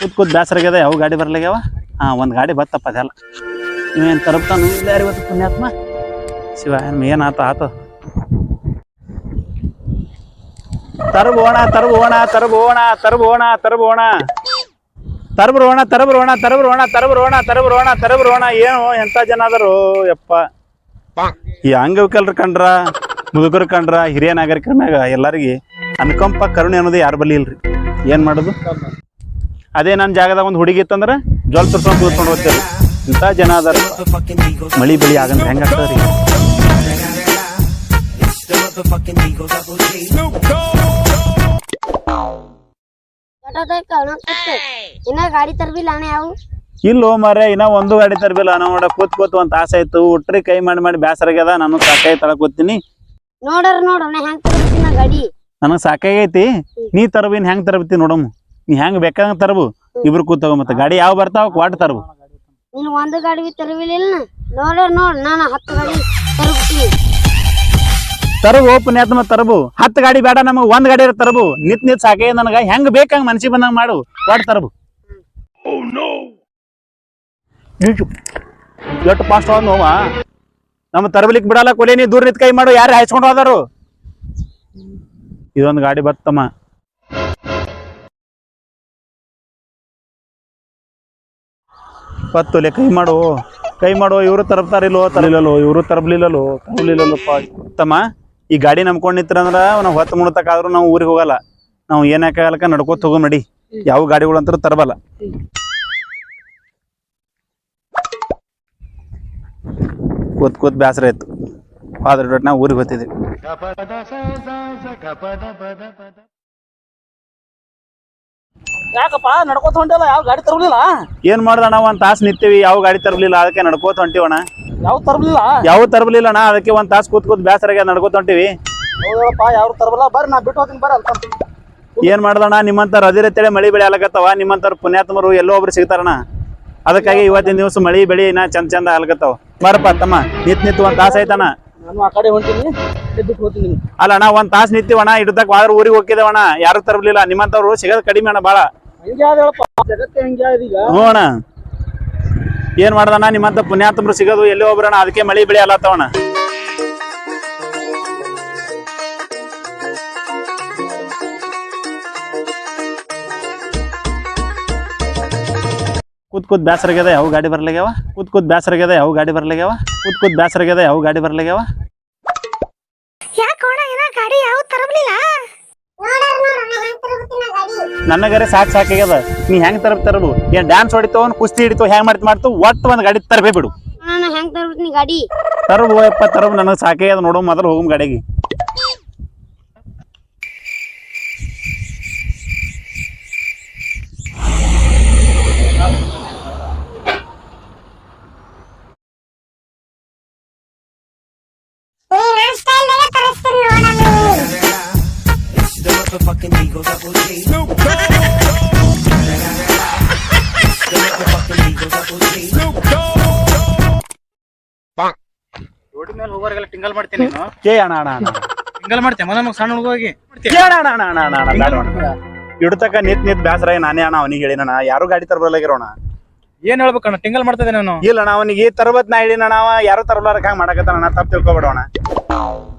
ಕೂತ್ ಕೂತ್ ಬೇಸರಾಗ್ಯದ ಯಾವ ಗಾಡಿ ಬರ್ಲಾಗ್ಯಾವ ಹಾಂ, ಒಂದು ಗಾಡಿ ಬತ್ತಪ್ಪ ಅದೆಲ್ಲ ನೀವೇನು ತರಪ್ತಾನು ಇಲ್ಲ ಇವತ್ತು ಪುಣ್ಯಾತ್ಮ. ಶಿವ, ಏನು ಆತ ಆತ. ತರಬೋಣ ತರಬೋಣ ತರಬೋಣ ತರಬೋಣ ತರಬೋಣ. ತರಬರೋಣ ತರಬರೋಣ ತರಬರೋಣ ತರಬರೋಣ ತರಬರೋಣ ತರಬರೋಣ. ಏನು ಎಂತ ಜನ ಅದರು ಯಪ್ಪ. ಈ ಅಂಗವಿಕಲರು ಕಂಡ್ರ, ಮುದುಕರು ಕಂಡ್ರ, ಹಿರಿಯ ನಾಗರಿಕರ ಮ್ಯಾಗ ಎಲ್ಲರಿಗೆ ಅನುಕಂಪ, ಕರುಣೆ ಅನ್ನೋದು ಯಾರ ಬಲಿ ಇಲ್ರಿ? ಏನ್ ಮಾಡೋದು? ಅದೇ ನನ್ನ ಜಾಗದಾಗ ಒಂದು ಹುಡುಗಿ ಇತ್ತಂದ್ರೆ ಜ್ವಲ್ ಸುರ್ಸ್ಕೊಂಡು ಕೂತ್ಕೊಂಡು ಹೋಗ್ತೇವೆ ಇಂಥ ಜನ ಅದಾರ ಮಳಿ ಬೆಳಿ ಆಗಂತ ಹೆಂಗ ಆಗ್ತದ್ರಿ? ಇನ್ನ ಗಾಡಿ ತರ್ಬಿಲ್ಲ ಅಣ್ಣ ಯಾವ? ಇಲ್ಲೋ ಮರೆ ಇನ್ನ ಒಂದು ಗಾಡಿ ತರ್ಬಿಲ್ಲ. ನಾವು ನೋಡ ಕೂತ್ ಕೂತ್ ಒಂದ್ ತಾಸ ಆಯ್ತು. ಉಟ್ರಿ ಕೈ ಮಾಡಿ ಮಾಡಿ ಬ್ಯಾಸರಾಗ್ಯದ. ನಾನು ಸಾಕಾಗಿ ತಳಕ್ ಕೂತೀನಿ ನೋಡ್ರ ನೋಡಣ್ಣ ಹೆಂಗ್ ಗಾಡಿ? ನನಗೆ ಸಾಕಾಗೈತಿ. ನೀ ತರ್ಬಿನ್ ಹೆಂಗ್ ತರಬತ್ತಿ ನೋಡಮ್ಮ. ನೀ ಹೆಂಗ್ ಬೇಕಾದಂಗ ತರಬು. ಇಬ್ರು ಕೂತಾವ ಮತ್ತೆ ಗಾಡಿ ಯಾವ ಬರ್ತಾವ ಕ್ವಾಟ್ ತರಬು. ನೀನ್ ಒಂದು ಗಾಡಿ ಬಿ ತರ್ಬಿಲ್ಲ ನೋಡ ನೋಡ್ ನಾನು ಹತ್ತು ಗಾಡಿ ತರ್ಬಿಟ್ಟಿನಿ ತರಬು ಮತ್ತೆ ತರಬು. ಹತ್ತು ಗಾಡಿ ಬೇಡ ನಮಗ್ ಒಂದ್ ಗಾಡಿ ತರಬು. ನಿತ್ ನಿತ್ ಸಾಕೆ ನನಗ ಹೆಂಗ್ ಬೇಕಂಗ್ ಮನ್ಸಿಗೆ ಬಂದಂಗ ಮಾಡು. ಕ್ವಾಟ್ ತರಬು. ಎಷ್ಟು ಫಾಸ್ಟ್ ಹೋದ್ ನೋವ? ನಮ್ಮ ತರಬಲಿಕ್ ಬಿಡಲ್ಲ ಕೊಲೆ ನೀ ದೂರ ನಿತ್ ಕೈ ಮಾಡು. ಯಾರು ಹಾಯ್ಸ್ಕೊಂಡು ಹೋದಾರು ಇದೊಂದು ಗಾಡಿ ಬತ್ತಮ್ಮ ಲೆ ಕೈ ಮಾಡು. ಕೈ ಮಾಡು ಇವರು ತರಬ್ತಾರಿಲ್ಲೋ ತರಲಿಲ್ಲೋ ಇವರು ತರಬ್ಲಿಲ್ಲೋ ತರಲಿಲ್ಲಲ್ಲಪ್ಪ ತಮ್ಮ ಈ ಗಾಡಿ ನಂಬ್ಕೊಂಡ್ ನಿಂತ್ರಂದ್ರ ನಾವು ಹೊತ್ತು ಮುಣತಕ್ಕಾದ್ರೂ ನಾವು ಊರಿಗೆ ಹೋಗಲ್ಲ. ನಾವು ಏನಕ್ಕಾಗಲ್ಲಕ ನಡ್ಕೋತ ಹೋಗೋ ನಡಿ. ಯಾವ ಗಾಡಿಗಳು ಅಂತ ತರಬಲ್ಲ. ಕೂತ್ ಕೂತ್ ಬೇಸರ ಇತ್ತು ಆದ್ರೆ ನಾವು ಊರಿಗೆ ಹೋಗ್ತಿದ್ವಿ. ಯಾಕಪ್ಪ ನಡ್ಕೋತ ಹೊಂಟಿಲ್ಲ ಯಾವ ಗಾಡಿ ತರಲಿಲ್ಲ? ಏನ್ ಮಾಡ್ದಣ್ಣ ಒಂದ್ ತಾಸ್ ನಿಂತೀವಿ ಯಾವ ಗಾಡಿ ತರಲಿಲ್ಲ ಅದಕ್ಕೆ ನಡ್ಕೋತ ಹೊಂಟಿವಣ್ಣ ಯಾವ ತರಲಿಲ್ಲ? ಯಾವ ತರಲಿಲ್ಲ ಅಣ್ಣ ಅದಕ್ಕೆ ಒಂದ್ ತಾಸ್ ಕೂತ್ ಕೂತ್ ಬೇಸರಾಗ ನಡ್ಕೋತ ಹೊಂಟಿವಿ. ಹೌದಪ್ಪ ಯಾರು ತರಬಲ್ಲ ಬರ್ರಿ ನಾ ಬಿಟ್ಟು ಹೋಗ್ತೀನಿ ಬರ್ರಿ ಅಂತ ಏನ್ ಮಾಡ್ದಣ್ಣ ನಿಮ್ಮಂತ ಅದಿರತ್ತೇಳಿ ಮಳಿ ಬೆಳೆ ಆಗತ್ತವ ನಿಮ್ಮಂತ ಪುಣ್ಯಾತ್ಮರು ಎಲ್ಲೋ ಒಬ್ರು ಸಿಗ್ತಾರಣ್ಣ. ಅದಕ್ಕಾಗಿ ಇವತ್ತಿನ ದಿವಸ ಮಳಿ ಬೆಳಿ ನಾ ಚಂದ ಚಂದ ಆಲಕತ್ತಾವ ಬರಪ್ಪ ತಮ್ಮ ನಿತ್ ನಿತ್ ಒಂದ್ ತಾಸ ಆಯ್ತಣ್ಣ. ನಾನು ಆ ಕಡೆ ಹೊಂಟೀನಿ ಇಲ್ಲಿ ಬಿಟ್ಟು ಹೋಗ್ತೀನಿ ನಿಮ್ಗೆ. ಅಲ್ಲ ಅಣ್ಣ ಒಂದ್ ತಾಸ್ ನಿಂತೀವಣ್ಣ ಇಡ್ದಕ್ ವಾದ್ರ ಊರಿಗೆ ಹೋಗಿದ್ದೇವಣ್ಣ ಯಾರು ತರಲಿಲ್ಲ ನಿಮ್ಮಂತವ್ರು ಸಿಗೋದ್ ಕಡಿಮೆ ಅಣ್ಣ ಬಾಳ. ಈಗ. ಏನ್ ಮಾಡ್ದಣ್ಣ? ನಿಮ್ಮಂತ ಪುಣ್ಯಾತ್ಮರು ಸಿಗೋದು ಎಲ್ಲಿ ಒಬ್ರಣ್ಣ ಅದಕ್ಕೆ ಮಳಿ ಅಲ್ಲ ತವಣ ಕೂತ್ ಕೂತ್ ಬ್ಯಾಸರಾಗ್ಯದ ಯಾವ ಗಾಡಿ ಬರ್ಲಾಗ್ಯಾವ? ಕೂತ್ ಕೂತ್ ಬ್ಯಾಸರಾಗ್ಯದ ಯಾವ ಗಾಡಿ ಬರ್ಲಿಗ್ಯಾವ? ಕೂತ್ ಕೂತ್ ಬ್ಯಾಸರಾಗ್ಯದ ಯಾವ ಗಾಡಿ ಬರ್ಲಾಗ್ಯಾವ? ನನಗರೆ ಸಾಕ್ ಸಾಕಾಗ್ಯದ ನೀ ಹೆಂಗ್ ತರಬ್ ತರಬು ಏನ್ ಡ್ಯಾನ್ಸ್ ಹೊಡಿತೋ ಕುಸ್ತಿ ಹಿಡಿತೋ ಹೆಂಗ್ ಮಾಡ್ತಿ ಮಾಡ್ತು? ಒಟ್ಟು ಒಂದ್ ಗಾಡಿ ತರಬೇ ಬಿಡು. ನಾನು ಹೆಂಗ್ ನೀ ಗಾಡಿ? ತರಬು ಯಪ್ಪ ತರಬು ನನಗೆ ಸಾಕಾಗ್ಯದ ನೋಡು ಮೊದಲು ಹೋಗಮ್ ಗಾಡಿಗೆ. ರೋಡ್ ಮೇಲೆ ಹೋಗೋರಿಗೆಲ್ಲ ಟಿಂಗಲ್ ಮಾಡ್ತೀನಿ ನೀನು. ಏ ಅಣ್ಣ ಅಣ್ಣ ಅಣ್ಣ. ಟಿಂಗಲ್ ಮಾಡ್ತೇನೆ ಮೊದಲ ಸಣ್ಣ ಹುಡುಗೋಗಿ. ಏ ಅಣ್ಣ ಅಣ್ಣ ಅಣ್ಣ ಅಣ್ಣ ಅಣ್ಣ. ಇಡ್ತಕ್ಕ ನಿತ್ ನಿತ್ ಬ್ಯಾಸರ ನಾನೇ ಅಣ್ಣ ಅವನಿಗೆ ಹೇಳಿನಣ್ಣ ಯಾರು ಗಾಡಿ ತರಬಲಾಗಿರೋಣ ಏನ್ ಹೇಳ್ಬೇಕಣ್ಣ ಟಿಂಗಲ್ ಮಾಡ್ತಿದ್ದೆ ನಾನು. ಇಲ್ಲ ಅಣ್ಣ ಅವನಿಗೆ ತರಬತ್ ನಾ ಹೇಳಿನ ಅವ ಯಾರು ತರಬಾರ ಹಂಗ ಮಾಡಕತ್ತಾನ ತಪ್ಪು ತಿಳ್ಕೊಬೇಡೋಣ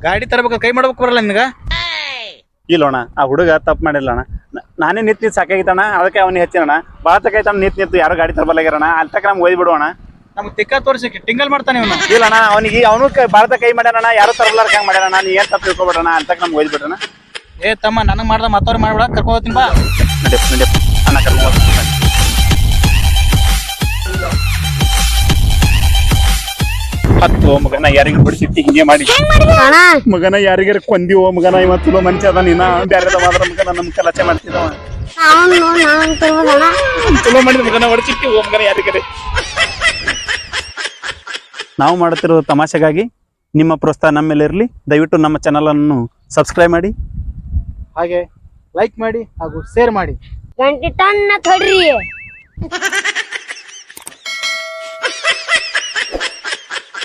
ಗಾಡಿ ತರಬೇಕು ಕೈ ಮಾಡ್ಬೇಕು ಬರಲ್ಲ ನಿನಗ? ಇಲ್ಲ ಅಣ್ಣ ಆ ಹುಡುಗ ತಪ್ಪು ಮಾಡಿಲ್ಲ ಅಣ್ಣ ನ- ನಾನೇ ನಿತ್ ನಿತ್ ಸಾಕಾಗಿತ್ತಣ್ಣ ಅದಕ್ಕೆ ಅವನಿಗೆ ಹಚ್ಚಿನಣ್ಣ ಭಾಳ ತಕೈತಣ್ಣ ನಿತ್ ನಿತ್ ಯಾರು ಗಾಡಿ ತರಬಲ್ಲಾಗಿರೋಣ ಅಲ್ಲಿ ತಕ್ಕ ನಮ್ಗೆ ಬಿಡೋಣ ನಮ್ಗೆ ತಿಕ್ಕ ತೋರ್ಸಕ್ಕೆ ಟಿಂಗಲ್ ಮಾಡ್ತಾನೆ ಇವನು. ಇಲ್ಲ ಅಣ್ಣ ಅವನಿಗೆ ಅವನು ಭಾರತ ಕೈ ಮಾಡ್ಯಾನಣ್ಣ ಯಾರು ತರಬಲಾರಕ್ ಹಂಗೆ ಮಾಡ್ಯಾನ ನೀ ಏನ್ ತಪ್ಪು ತಿಳ್ಕೊಬೇಡಣ ಅಂತ ನಮ್ಗೆ ಓದಿ ಬಿಡೋಣ ಏ ತಮ್ಮ ನನಗೆ ಮಾಡ್ದ ಮತ್ತವ್ರು ಮಾಡ್ಬಿಡ ಕರ್ಕೊಂಡ್ ಹೋಗ್ತೀನಿ ಬಾ. ನಡಿಯಪ್ಪ ನಡಿಯಪ್ಪ ಓ ಮಗನ ಯಾರಿಗ ಬಡಿಸಿತ್ತಿ ಹಿಂಗೆ ಮಾಡಿ. ಅಣ್ಣ ಮಗನ ಯಾರಿಗಾರ ಕೊಂದಿ ಓ ಮಗನ ಇವತ್ತು ಚಲೋ ಮನುಷ್ಯ ಅದ ನೀನ ಬ್ಯಾರ ಮಾತ್ರ ಮಗನ ನಮ್ ಕಲಚೆ ಮಾಡ್ತಿದ್ದವ ಅವನು ನಾನು ತರ್ಬೋದಣ್ಣ ಚಲೋ ಮಾಡಿದ ಮಗನ ಹೊಡಿಸಿಟ್ಟಿ ಓ ಮಗನ ಯಾರಿಗಾರೆ. ನಾವು ಮಾಡುತ್ತಿರೋ ತಮಾಷೆಗಾಗಿ ನಿಮ್ಮ ಪ್ರೋತ್ಸಾಹ ನಮ್ಮ ಮೇಲೆ ಇರಲಿ. ದಯವಿಟ್ಟು ನಮ್ಮ ಚಾನಲ್ ಅನ್ನು ಸಬ್ಸ್ಕ್ರೈಬ್ ಮಾಡಿ. ಹಾಗೆ ಲೈಕ್ ಮಾಡಿ ಹಾಗೂ ಶೇರ್ ಮಾಡಿ. ಗಂಟೆ ಟನ್ನ ತೊಡ್ರಿ.